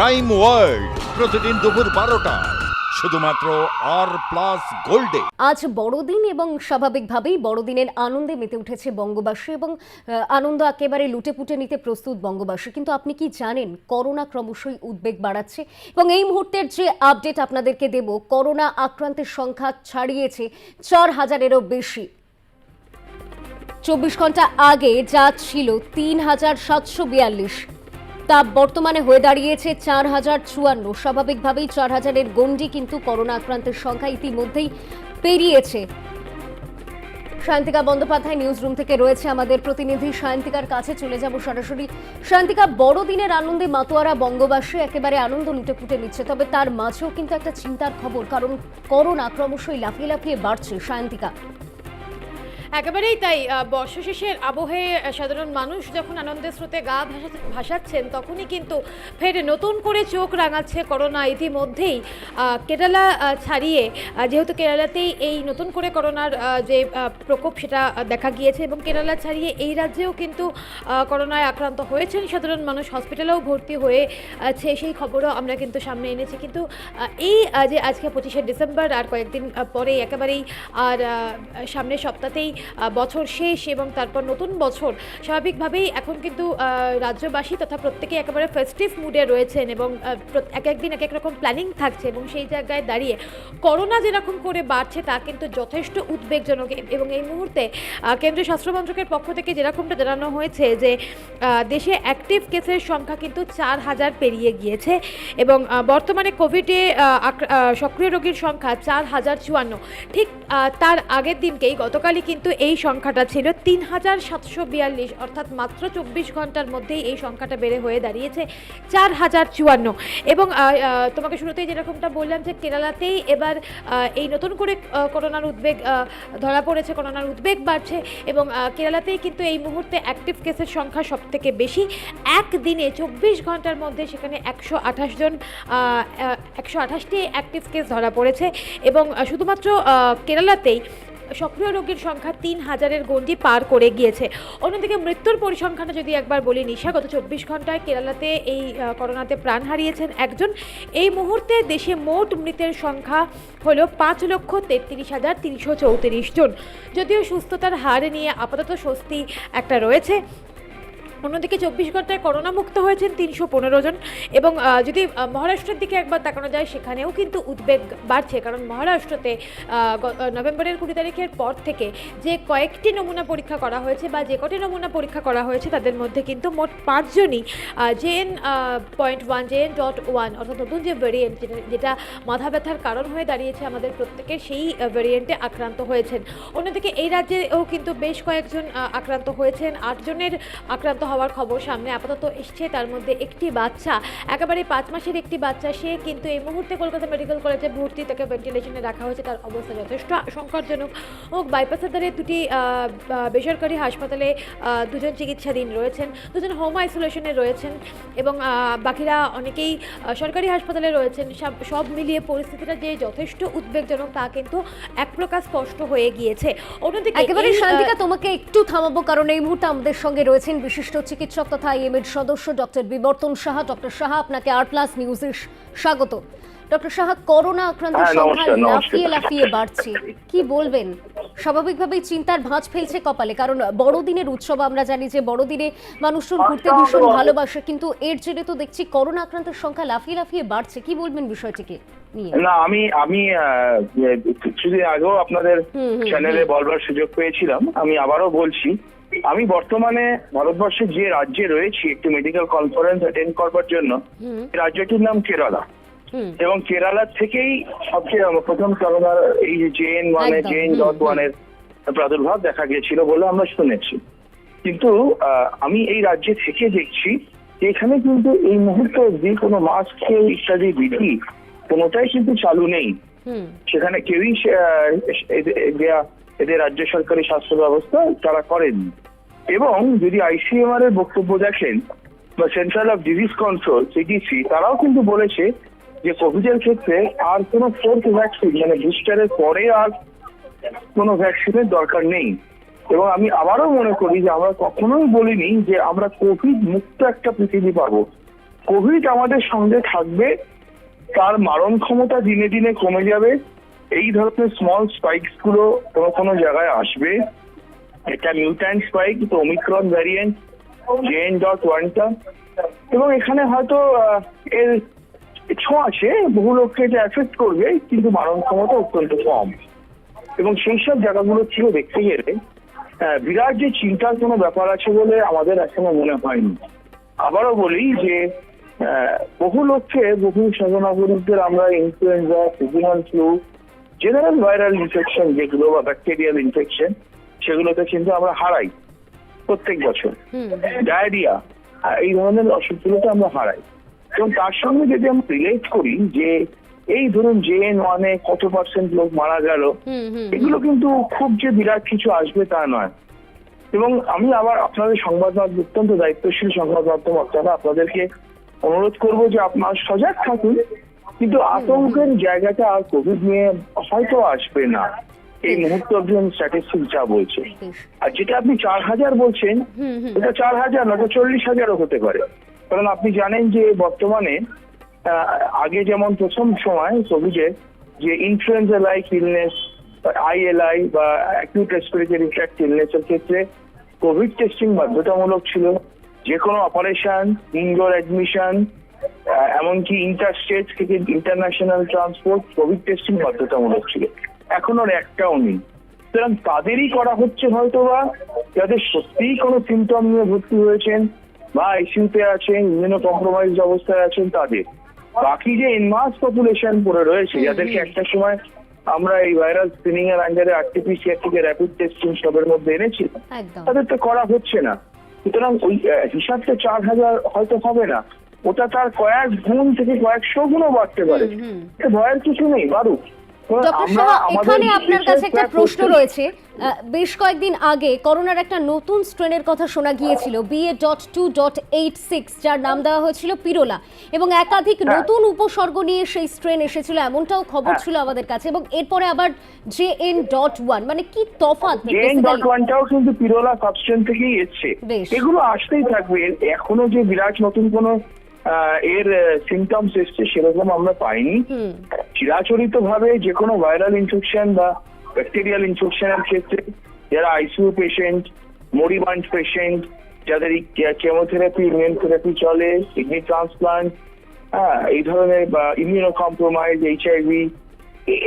Crime world প্রতিদিন দুপুর বারোটা। শুধুমাত্র আর প্লাস গোল্ডে আজ বড়দিন এবং স্বাভাবিকভাবেই বড়দিনের আনন্দে মেতে উঠেছে বঙ্গবাসী এবং আনন্দ একেবারে লুটেপুটে নিতে প্রস্তুত বঙ্গবাসী। কিন্তু আপনি কি জানেন, করোনা ক্রমশই উদ্বেগ বাড়াচ্ছে এবং এই মুহূর্তের যে আপডেট আপনাদেরকে দেব, করোনা আক্রান্তের সংখ্যা ছাড়িয়েছে চার হাজারেরও বেশি। চব্বিশ ঘণ্টা আগে যা ছিল তিন হাজার সাতশো বিয়াল্লিশ। তা বর্তমানে হয়ে দাঁড়িয়েছে চার হাজার চুয়ান্ন। স্বাভাবিকভাবেই চার হাজারের গণ্ডি কিন্তু করোনা আক্রান্তের সংখ্যা ইতিমধ্যেই পেরিয়েছে। শান্তিকা বন্দ্যোপাধ্যায় নিউজ রুম থেকে রয়েছে আমাদের প্রতিনিধি। শান্তিকার কাছে চলে যাব সরাসরি। শান্তিকা বড়দিনের আনন্দে মাতোয়ারা বঙ্গবাসী একেবারে আনন্দ লুটে ফুটে নিচ্ছে, তবে তার মাঝেও কিন্তু একটা চিন্তার খবর, কারণ করোনা ক্রমশই লাফিয়ে লাফিয়ে বাড়ছে। শান্তিকা একেবারেই তাই আহ, বর্ষা শেষের আবহে সাধারণ মানুষ যখন আনন্দের স্রোতে গা ভাসা- ভাসাচ্ছেন তখনই কিন্তু ফের নতুন করে চোখ রাঙাচ্ছে করোনা। ইতিমধ্যেই কেরালা ছাড়িয়ে যেহেতু কেরালাতেই এই নতুন করে করোনার যে প্রকোপ সেটা দেখা গিয়েছে এবং কেরালা ছাড়িয়ে এই রাজ্যেও কিন্তু করোনায় আক্রান্ত হয়েছেন সাধারণ মানুষ। হসপিটালেও ভর্তি হয়ে আছে সেই খবরও আমরা কিন্তু সামনে এনেছি। কিন্তু এই যে আজকে পঁচিশে ডিসেম্বর আর কয়েকদিন পরে একেবারেই আর সামনের সপ্তাহতেই বছর শেষ এবং তারপর নতুন বছর স্বাভাবিকভাবেই এখন কিন্তু রাজ্যবাসী তথা প্রত্যেকে একেবারে ফেস্টিভ মুডে রয়েছেন এবং এক একদিন এক এক রকম প্ল্যানিং থাকছে এবং সেই জায়গায় দাঁড়িয়ে করোনা যেরকম করে বাড়ছে তা কিন্তু যথেষ্ট উদ্বেগজনক এবং এই মুহূর্তে কেন্দ্রীয় স্বাস্থ্য মন্ত্রকের পক্ষ থেকে যেরকমটা জানানো হয়েছে যে দেশে অ্যাক্টিভ কেসের সংখ্যা কিন্তু চার হাজার পেরিয়ে গিয়েছে এবং বর্তমানে কোভিডে সক্রিয় রোগীর সংখ্যা চার হাজার চুয়ান্ন। ঠিক তার আগের দিনকেই গতকালই কিন্তু এই সংখ্যাটা ছিল তিন হাজার সাতশো বিয়াল্লিশ অর্থাৎ মাত্র চব্বিশ ঘণ্টার মধ্যেই এই সংখ্যাটা বেড়ে হয়ে দাঁড়িয়েছে চার হাজার চুয়ান্ন। এবং তোমাকে শুরুতেই যেরকমটা বললাম যে কেরালাতেই এবার এই নতুন করে করোনার উদ্বেগ ধরা পড়েছে করোনার উদ্বেগ বাড়ছে এবং কেরালাতেই কিন্তু এই মুহূর্তে অ্যাক্টিভ কেসের সংখ্যা সব থেকে বেশি। একদিনে চব্বিশ ঘণ্টার মধ্যে সেখানে একশো আঠাশ জন একশো আঠাশটি অ্যাক্টিভ কেস ধরা পড়েছে। এবং শুধুমাত্র আহ, কেরালাতেই সক্রিয় রোগীর সংখ্যা তিন হাজারের গণ্ডি পার করে গিয়েছে। অন্যদিকে মৃত্যুর পরিসংখ্যানটা যদি একবার বলি, নিশা গত চব্বিশ ঘন্টায় কেরালাতে এই করোনাতে প্রাণ হারিয়েছেন একজন। এই মুহূর্তে দেশে মোট মৃতের সংখ্যা হলো পাঁচ লক্ষ তেত্রিশ হাজার তিনশো চৌত্রিশ জন। যদিও সুস্থতার হার নিয়ে আপাতত স্বস্তি একটা রয়েছে। অন্যদিকে চব্বিশ ঘন্টায় করোনা মুক্ত হয়েছেন তিনশো পনেরো জন। এবং যদি মহারাষ্ট্রের দিকে একবার তাকানো যায়, সেখানেও কিন্তু উদ্বেগ বাড়ছে। কারণ মহারাষ্ট্রতে নভেম্বরের কুড়ি তারিখের পর থেকে যে কয়েকটি নমুনা পরীক্ষা করা হয়েছে বা যে কটি নমুনা পরীক্ষা করা হয়েছে, তাদের মধ্যে কিন্তু মোট পাঁচজনই JN point one JN dot one অর্থাৎ নতুন যে ভেরিয়েন্ট যেটা মাথা ব্যথার কারণ হয়ে দাঁড়িয়েছে আমাদের প্রত্যেকের, সেই ভেরিয়েন্টে আক্রান্ত হয়েছেন। অন্যদিকে এই রাজ্যেও কিন্তু বেশ কয়েকজন আক্রান্ত হয়েছেন। আটজনের আক্রান্ত হওয়ার খবর সামনে আপাতত এসছে। তার মধ্যে একটি বাচ্চা একেবারে পাঁচ মাসের একটি বাচ্চা। সে কিন্তু এই মুহূর্তে কলকাতা মেডিকেল কলেজে ভর্তি। তাকে ভেন্টিলেশনে রাখা হয়েছে। তার অবস্থা যথেষ্ট সংকটজনক বাইপাসের ধারে দুটি বেসরকারি হাসপাতালে দুজন চিকিৎসাধীন রয়েছেন। দুজন হোম আইসোলেশনে রয়েছেন এবং বাকিরা অনেকেই সরকারি হাসপাতালে রয়েছেন। সব মিলিয়ে পরিস্থিতিটা যে যথেষ্ট উদ্বেগজনক তা কিন্তু এক প্রকার স্পষ্ট হয়ে গিয়েছে। অন্যদিকে একেবারে শান্তিকা তোমাকে একটু থামাবো। কারণ এই মুহূর্তে আমাদের সঙ্গে রয়েছেন বিশিষ্ট চিকিৎসক তথা আইএমএর সদস্য ডক্টর বিবর্তন সাহা। ডক্টর সাহা আপনাকে আর প্লাস নিউজে স্বাগত। ডক্টর সাহা করোনা আক্রান্তের হ্যাঁ, সংখ্যা। লাফিয়ে লাফিয়ে বাড়ছে। কি বলবেন? স্বাভাবিকভাবেই চিন্তার ভাঁজ ফেলছে কপালে কারণ বড়দিনের উৎসব আমরা জানি যে বড়দিনে মানুষজন ঘুরতে ভীষণ ভালোবাসে কিন্তু এর জেরে তো দেখছি করোনা আক্রান্তের সংখ্যা লাফিয়ে লাফিয়ে বাড়ছে। কি বলবেন বিষয়টিকে না আমি আমি কিছুদিন আগেও আপনাদের চ্যানেলে বলবার সুযোগ পেয়েছিলাম। আমি আবারও বলছি আমি বর্তমানে ভারতবর্ষের যে রাজ্যে রয়েছি একটি মেডিকেল কনফারেন্স অ্যাটেন্ড করবার জন্য রাজ্যটির নাম কেরালা। এবং কেরালার থেকেই সবচেয়ে প্রথম করোনার এই যে জেন ওয়ানে জেন ডট। ওয়ানের প্রাদুর্ভাব দেখা গিয়েছিল বলে আমরা শুনেছি। কিন্তু আমি এই রাজ্যে থেকে দেখছি এখানে কিন্তু এই মুহূর্তে অব্দি কোনো মাস্ক ইত্যাদি বিধি কোনোটাই কিন্তু চালু নেই। সেখানে কেউই এদের রাজ্য সরকারি স্বাস্থ্য ব্যবস্থা তারা করেনি। এবং যদি আইসিএমআর এর বক্তব্য দেখেন বা central of disease control CDC তারাও কিন্তু বলেছে যে কোভিডের ক্ষেত্রে আর কোনো ফোর্থ ভ্যাকসিন মানে বুস্টারের পরে আর কোনো ভ্যাকসিনের দরকার নেই। এবং আমি আবারও মনে করি যে আমরা কখনোই বলিনি যে আমরা কোভিড মুক্ত একটা পৃথিবী পাবো। কোভিড আমাদের সঙ্গে থাকবে, তার মারণ ক্ষমতা দিনে দিনে কমে যাবে, এই ধরনের স্মল স্পাইকসগুলো কোনো কোনো জায়গায় আসবে। এটা মিউট্যান্ট স্পাইক তো ওমিক্রন ভ্যারিয়েন্ট জেন ডট ওয়ানটা এবং এখানে হয়তো এর ছোঁয়াছে বহু লোককে এটা এফেক্ট করবে কিন্তু মারণ ক্ষমতা অত্যন্ত কম। এবং সেই সব জায়গাগুলো ছিল দেখতে গেলে আহ, বিরাট যে চিন্তার কোনো ব্যাপার আছে বলে আমাদের এখনও মনে হয়নি। আবারও বলি যে আহ, বহু লোককে বহু স্বজনাগরিকদের আমরা influenza seasonal flu general viral infection যেগুলো বা ব্যাকটেরিয়াল ইনফেকশন সেগুলোতে কিন্তু আমরা হারাই প্রত্যেক বছর। ডায়রিয়া এই ধরনের অসুখগুলোকে আমরা হারাই। এবং তার সঙ্গে যদি আমরা রিলেট করি যে এই ধরুন জেএন ওয়ানে কত পার্সেন্ট লোক মারা গেল এগুলো কিন্তু খুব যে বিরাট কিছু আসবে তা নয়। এবং আমি আবার আপনাদের সংবাদ মাধ্যম অত্যন্ত দায়িত্বশীল সংবাদ মাধ্যম আপনারা আপনাদেরকে অনুরোধ করব যে আপনার সজাগ থাকুন কিন্তু আতঙ্কের জায়গাটা আর কোভিড নিয়ে হয়তো আসবে না। এই মুহূর্তে একজন স্ট্যাটিস্টিক যা বলছে। আর যেটা আপনি চার হাজার বলছেন এটা চার হাজার না চল্লিশ হাজারও হতে পারে। কারণ আপনি জানেন যে বর্তমানে আগে যেমন প্রথম সময় কোভিডে যে ইনফ্লুয়েঞ্জা লাইক ইলনেস আইএলআই বা অ্যাকিউট রেসপিরেটরি ট্র্যাক্ট ইলনেসের ক্ষেত্রে কোভিড টেস্টিং বাধ্যতামূলক ছিল। যে কোনো অপারেশন ইনডোর অ্যাডমিশন এমনকি ইন্টার স্টেট থেকে ইন্টারন্যাশনাল ট্রান্সপোর্ট কোভিড টেস্টিং বাধ্যতামূলক ছিল। এখন আর একটাও নেই। সুতরাং তাদেরই করা হচ্ছে হয়তো বা যাদের সত্যিই কোনো সিমটম নিয়ে ভর্তি হয়েছেন বা আইসিউতে আছেন ইমিউনো কম্প্রোমাইজ অবস্থায় আছেন তাদের। বাকি যে এনমাস পপুলেশন পড়ে রয়েছে যাদেরকে একটা সময় আমরা এই ভাইরাস স্ক্রিনিং এর আন্ডারে আরটিপিসিআর থেকে র্যাপিড টেস্টিং সবের মধ্যে এনেছি তাদের তো করা হচ্ছে না। সুতরাং ওই হিসাবটা চার হাজার হয়তো হবে না। ওটা তার কয়েক গুণ থেকে কয়েকশো গুণও বাড়তে পারে। ভয়ের কিছু নেই বারুক। ডক্টর সাহা এখানে আপনার কাছে একটা প্রশ্ন রয়েছে। বেশ কয়েকদিন আগে করোনার একটা নতুন স্ট্রেনের কথা শোনা গিয়েছিল BA dot two dot eight six যার নাম দেওয়া হয়েছিল পিরোলা। এবং একাধিক হ্যাঁ। নতুন উপসর্গ নিয়ে সেই স্ট্রেন এসেছিল এমনটাও খবর হ্যাঁ। ছিল আমাদের কাছে। এবং এরপরে আবার জে এন ডট ওয়ান মানে কি তফাৎ জেন ডট basically? ওয়ানটাও কিন্তু পিরোলা সাবস্টেন্স থেকেই এসছে। এগুলো আসতেই থাকবে। এখনও যে বিরাট নতুন কোনো এর সিমটমস এসছে সেরকম আমরা পাইনি। চিরাচরিত ভাবে যে কোনো ভাইরাল ইনফেকশন বা ব্যাকটেরিয়াল ইনফেকশনের ক্ষেত্রে যারা আইসিইউ পেশেন্ট মরিবান্ড পেশেন্ট যাদের কেমোথেরাপি ইমিউন থেরাপি চলে কিডনি ট্রান্সপ্লান্ট হ্যাঁ এই ধরনের বা ইমিউনো কম্প্রোমাইজ এইচআইভি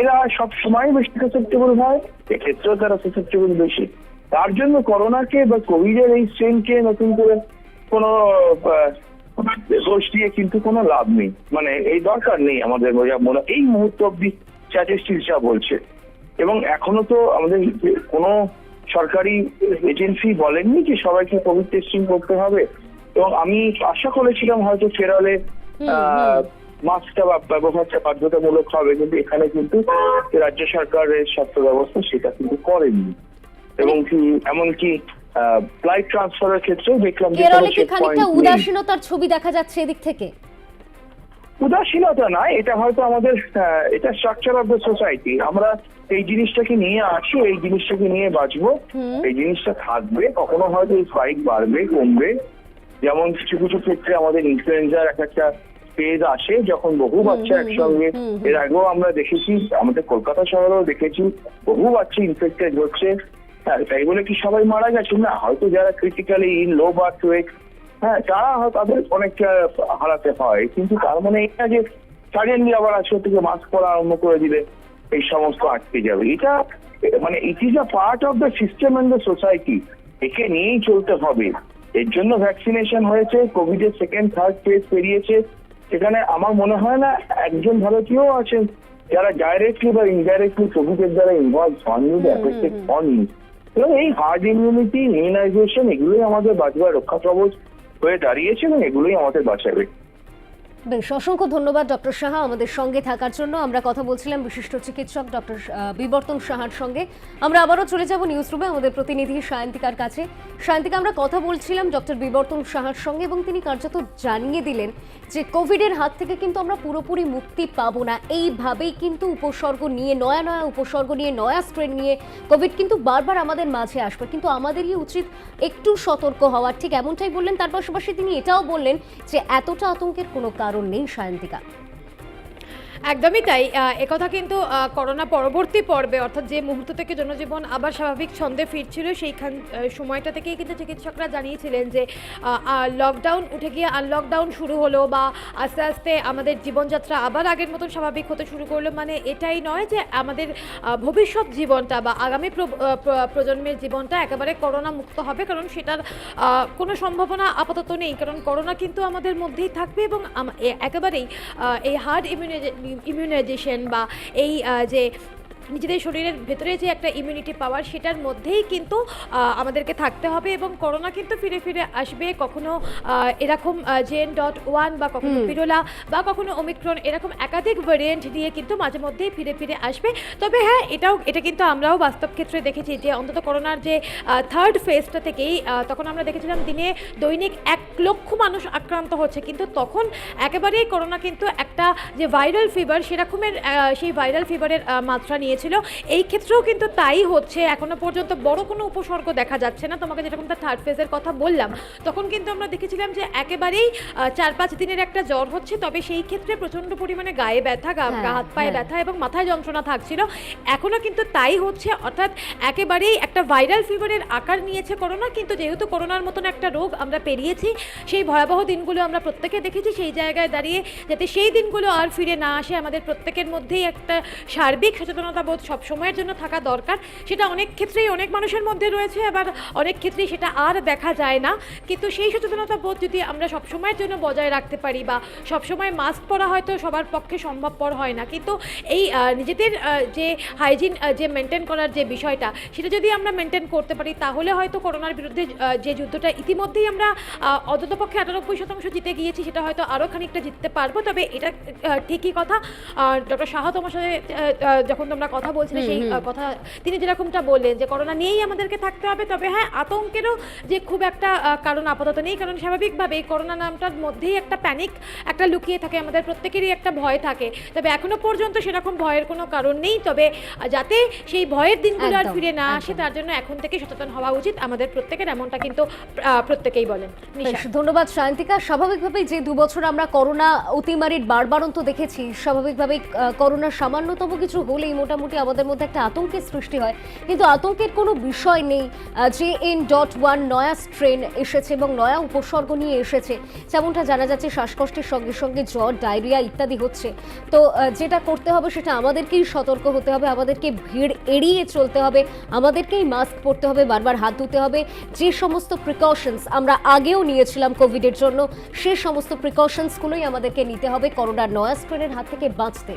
এরা সব সময় বেশি সাসেপ্টেবল হয় এক্ষেত্রেও তারা সাসেপ্টেবল বেশি। তার জন্য করোনাকে বা কোভিডের এই স্ট্রেনকে নতুন করে কোনো দোষ দিয়ে কিন্তু কোনো লাভ নেই। মানে এই দরকার নেই আমাদের মনে এই মুহূর্ত অব্দি স্ট্যাটিস্টিক যা বলছে। এবং এখনও তো আমাদের কোনো সরকারি এজেন্সি বলেননি যে সবাইকে কোভিড টেস্টিং করতে হবে। এবং আমি আশা করেছিলাম হয়তো কেরলে মাস্কটা ব্যবহারটা বাধ্যতামূলক হবে কিন্তু এখানে কিন্তু রাজ্য সরকারের স্বাস্থ্য ব্যবস্থা সেটা কিন্তু করেনি। এবং কি এমনকি ফ্লাইট ট্রান্সফারের ক্ষেত্রেও দেখলাম যে কেরলে কি খানিকটা উদাসীনতার ছবি দেখা যাচ্ছে এদিক থেকে? উদাসীনতা নয় এটা হয়তো আমাদের এটা স্ট্রাকচার অফ দ্য সোসাইটি আমরা এই জিনিসটাকে নিয়ে আছি এই জিনিসটাকে নিয়ে বাঁচবো। এই জিনিসটা থাকবে কখনো হয়তো এই স্পাইক বাড়বে কমবে। যেমন কিছু কিছু ক্ষেত্রে আমাদের ইনফ্লুয়েঞ্জার এক একটা ফেজ আসে যখন বহু বাচ্চা একসঙ্গে। এর আগেও আমরা দেখেছি আমাদের কলকাতা শহরেও দেখেছি বহু বাচ্চা ইনফেক্টেড হচ্ছে। তাই বলে কি সবাই মারা গেছে? না হয়তো যারা critically in low birth weight হ্যাঁ তারা হয়তো তাদের অনেকটা হারাতে হয়। কিন্তু তার মানে এটা যে সাডেনলি আবার আজকে থেকে মাস্ক পরা আরম্ভ করে দিলে এই সমস্ত আটকে যাবে। এটা মানে it is a part of the system and the society একে নিয়েই চলতে হবে। এর জন্য ভ্যাকসিনেশন হয়েছে কোভিড এর সেকেন্ড থার্ড ফেজ পেরিয়েছে। সেখানে আমার মনে হয় না একজন ভারতীয় আছেন যারা ডাইরেক্টলি বা ইনডাইরেক্টলি কোভিড এর দ্বারা ইনভলভ হননি বা এফেক্টেড হননি। এই হার্ড ইমিউনিটি ইমিউনাইজেশন এগুলোই আমাদের বাঁচবার রক্ষা কবচ হয়ে দাঁড়িয়েছে এবং এগুলোই আমাদের বাঁচাবে। বেশ, অসংখ্য ধন্যবাদ ডক্টর সাহা আমাদের সঙ্গে থাকার জন্য। আমরা কথা বলছিলাম বিশিষ্ট চিকিৎসক ডক্টর বিবর্তন সাহার সঙ্গে। আমরা আবারও চলে যাব নিউজ রুমে আমাদের প্রতিনিধি সায়ন্তিকার কাছে। সায়ন্তিকা, আমরা কথা বলছিলাম ডক্টর বিবর্তন সাহার সঙ্গে এবং তিনি কার্যত জানিয়ে দিলেন যে কোভিডের হাত থেকে কিন্তু আমরা পুরোপুরি মুক্তি পাবো না। এইভাবেই কিন্তু উপসর্গ নিয়ে, নয়া নয়া উপসর্গ নিয়ে, নয়া স্ট্রেন নিয়ে কোভিড কিন্তু বারবার আমাদের মাঝে আসবে। কিন্তু আমাদেরই উচিত একটু সতর্ক হওয়ার ঠিক এমনটাই বললেন, তার পাশাপাশি তিনি এটাও বললেন যে এতটা আতঙ্কের কোনো কারণ নেই সায়ন্তিকা একদমই তাই। একথা কিন্তু করোনা পরবর্তী পর্বে, অর্থাৎ যে মুহূর্ত থেকে জনজীবন আবার স্বাভাবিক ছন্দে ফিরছিল, সেইখান সময়টা থেকেই কিন্তু চিকিৎসকরা জানিয়েছিলেন যে লকডাউন উঠে গিয়ে আনলকডাউন শুরু হলো বা আস্তে আস্তে আমাদের জীবনযাত্রা আবার আগের মতন স্বাভাবিক হতে শুরু করল। মানে এটাই নয় যে আমাদের ভবিষ্যৎ জীবনটা বা আগামী প্র- প্রজন্মের জীবনটা একেবারে করোনা মুক্ত হবে, কারণ সেটার কোনো সম্ভাবনা আপাতত নেই। কারণ করোনা কিন্তু আমাদের মধ্যেই থাকবে এবং একেবারেই এই হার্ড ইমিউনাইজেশন বা এই যে নিজেদের শরীরের ভেতরে যে একটা ইমিউনিটি পাওয়ার সেটার মধ্যেই কিন্তু আমাদেরকে থাকতে হবে এবং করোনা কিন্তু ফিরে ফিরে আসবে। কখনো এরকম জেন ডট ওয়ান বা কখনো পিরোলা বা কখনো ওমিক্রন এরকম একাধিক ভেরিয়েন্ট দিয়ে কিন্তু মাঝে মধ্যেই ফিরে ফিরে আসবে। তবে হ্যাঁ এটাও এটা কিন্তু আমরাও বাস্তব ক্ষেত্রে দেখেছি যে অন্তত করোনার যে থার্ড ফেজটা থেকেই তখন আমরা দেখেছিলাম দিনে দৈনিক এক লক্ষ মানুষ আক্রান্ত হচ্ছে। কিন্তু তখন একেবারেই করোনা কিন্তু একটা যে ভাইরাল ফিভার সেরকমের সেই ভাইরাল ফিভারের মাত্রা নিয়েছিল এই ক্ষেত্রেও কিন্তু তাই হচ্ছে। এখনও পর্যন্ত বড় কোনো উপসর্গ দেখা যাচ্ছে না। তোমাকে যেরকম যেরকমটা থার্ড ফেজের কথা বললাম তখন কিন্তু আমরা দেখেছিলাম যে একেবারেই চার পাঁচ দিনের একটা জ্বর হচ্ছে তবে সেই ক্ষেত্রে প্রচণ্ড পরিমাণে গায়ে ব্যথা গা হ্যাঁ, হাত পায়ে হ্যাঁ। ব্যথা এবং মাথায় যন্ত্রণা থাকছিল। এখনও কিন্তু তাই হচ্ছে অর্থাৎ একেবারেই একটা ভাইরাল ফিভারের আকার নিয়েছে করোনা কিন্তু যেহেতু করোনার মতন একটা রোগ আমরা পেরিয়েছি সেই ভয়াবহ দিনগুলো আমরা প্রত্যেকে দেখেছি সেই জায়গায় দাঁড়িয়ে যাতে সেই দিনগুলো আর ফিরে না আসে আমাদের প্রত্যেকের মধ্যেই একটা সার্বিক সচেতনতা বোধ সবসময়ের জন্য থাকা দরকার। সেটা অনেক ক্ষেত্রেই অনেক মানুষের মধ্যে রয়েছে আবার অনেক ক্ষেত্রেই সেটা আর দেখা যায় না। কিন্তু সেই সচেতনতা বোধ যদি আমরা সবসময়ের জন্য বজায় রাখতে পারি বা সবসময় মাস্ক পরা হয়তো সবার পক্ষে সম্ভবপর হয় না। কিন্তু এই নিজেদের যে হাইজিন যে মেনটেন করার যে বিষয়টা, সেটা যদি আমরা মেনটেন করতে পারি, তাহলে হয়তো করোনার বিরুদ্ধে যে যুদ্ধটা ইতিমধ্যেই আমরা অন্তত পক্ষে আটানব্বই শতাংশ জিতে গিয়েছি, সেটা হয়তো আরও খানিকটা জিততে পারব। তবে এটা ঠিকই কথা। ডক্টর শাহ তোমার সাথে যখন তোমরা কথা বলছিলে সেই কথা তিনি যেরকমটা বললেন যে করোনা নিয়েই আমাদেরকে থাকতে হবে তবে হ্যাঁ আতঙ্কেরও যে খুব একটা কারণ আপাতত নেই কারণ স্বাভাবিকভাবে এই করোনা নামটার মধ্যেই একটা প্যানিক একটা লুকিয়ে থাকে আমাদের প্রত্যেকেরই একটা ভয় থাকে। তবে এখনও পর্যন্ত সেরকম ভয়ের কোনো কারণ নেই তবে যাতে সেই ভয়ের দিনগুলো আর ফিরে না আসে তার জন্য এখন থেকে সচেতন হওয়া উচিত আমাদের প্রত্যেকের এমনটা কিন্তু প্রত্যেকেই বলেন। ধন্যবাদ সায়ন্তিকা। স্বাভাবিকভাবেই যে দু বছর আমরা করোনা অতিমারির বারবারন্ত দেখেছি স্বাভাবিকভাবেই আহ, করোনার সামান্যতম কিছু হলেই মোটামুটি আমাদের মধ্যে একটা আতঙ্কের সৃষ্টি হয়। কিন্তু আতঙ্কের কোনো বিষয় নেই। জে এন ডট ওয়ান নয়া স্ট্রেন এসেছে এবং নয়া উপসর্গ নিয়ে এসেছে। যেমনটা জানা যাচ্ছে, শ্বাসকষ্টের সঙ্গে সঙ্গে জ্বর, ডায়রিয়া ইত্যাদি হচ্ছে। তো যেটা করতে হবে সেটা আমাদেরকেই সতর্ক হতে হবে, আমাদেরকে ভিড় এড়িয়ে চলতে হবে, আমাদেরকেই মাস্ক পরতে হবে, বারবার হাত ধুতে হবে। যে সমস্ত প্রিকশনস আমরা আগেও নিয়েছিলাম কোভিডের জন্য, সে সমস্ত প্রিকশনসগুলোই আমাদেরকে নিতে হবে করোনার নয়া স্ট্রেনের হাত থেকে বাঁচতে।